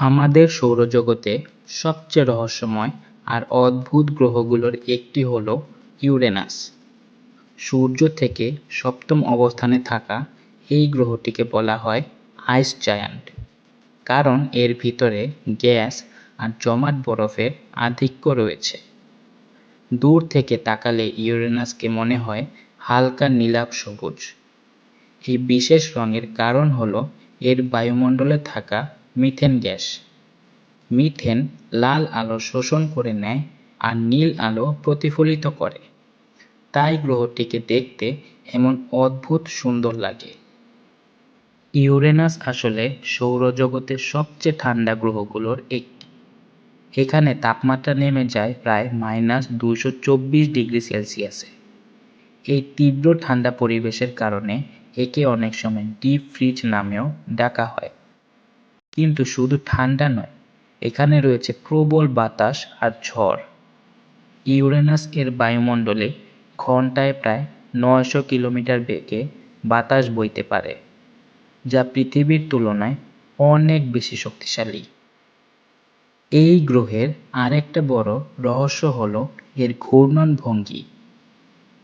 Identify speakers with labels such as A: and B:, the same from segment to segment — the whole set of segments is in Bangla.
A: আমাদের সৌরজগতে সবচেয়ে রহস্যময় আর অদ্ভুত গ্রহগুলোর একটি হল ইউরেনাস। সূর্য থেকে সপ্তম অবস্থানে থাকা এই গ্রহটিকে বলা হয় আইস জায়ান্ট। কারণ এর ভিতরে গ্যাস আর জমাট বরফের আধিক্য রয়েছে। দূর থেকে তাকালে ইউরেনাসকে মনে হয় হালকা নীলাভ সবুজ। এই বিশেষ রঙের কারণ হল এর বায়ুমণ্ডলে থাকা মিথেন গ্যাস। মিথেন লাল আলো শোষণ করে নেয় আর নীল আলো প্রতিফলিত করে। তাই গ্রহটিকে দেখতে এমন অদ্ভুত সুন্দর লাগে। ইউরেনাস আসলে সৌরজগতের সবচেয়ে ঠান্ডা গ্রহগুলোর একটি এখানে তাপমাত্রা নেমে যায় প্রায় মাইনাস দুশো চব্বিশ ডিগ্রি সেলসিয়াসে। এই তীব্র ঠান্ডা পরিবেশের কারণে একে অনেক সময় ডিপ ফ্রিজ নামেও ডাকা হয়। কিন্তু শুধু ঠান্ডা নয়, এখানে রয়েছে প্রবল বাতাস আর ঝড়। ইউরেনাস এর বায়ুমণ্ডলে ঘন্টায় প্রায় নয়শো কিলোমিটার বেগে বাতাস বইতে পারে, যা পৃথিবীর তুলনায় অনেক বেশি শক্তিশালী। এই গ্রহের আরেকটা বড় রহস্য হল এর ঘূর্ণন ভঙ্গি।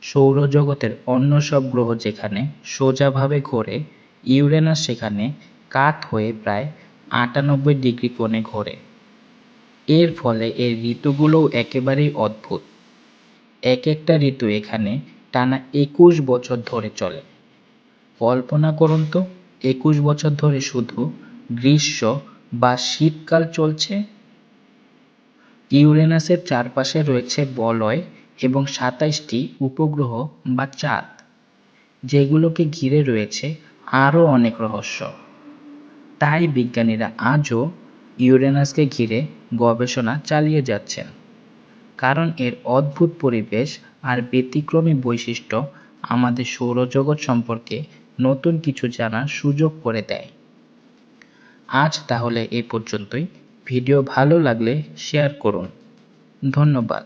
A: সৌরজগতের অন্য সব গ্রহ যেখানে সোজাভাবে ঘোরে, ইউরেনাস সেখানে কাত হয়ে প্রায় আটানব্বই ডিগ্রি কোণে ঘোরে। এর ফলে এর ঋতুগুলোও একেবারেই অদ্ভুত। এক একটা ঋতু এখানে টানা একুশ বছর ধরে চলে। কল্পনা করুন তো, একুশ বছর ধরে শুধু গ্রীষ্ম বা শীতকাল চলছে? ইউরেনাসের চারপাশে রয়েছে বলয় এবং সাতাইশটি উপগ্রহ বা চাঁদ, যেগুলোকে ঘিরে রয়েছে আরও অনেক রহস্য। তাই বিজ্ঞানীরা আজও ইউরেনাসকে ঘিরে গবেষণা চালিয়ে যাচ্ছেন। কারণ এর অদ্ভুত পরিবেশ আর ব্যতিক্রমী বৈশিষ্ট্য আমাদের সৌরজগৎ সম্পর্কে নতুন কিছু জানার সুযোগ করে দেয়। আজ তাহলে এই পর্যন্তই। ভিডিও ভালো লাগলে শেয়ার করুন। ধন্যবাদ।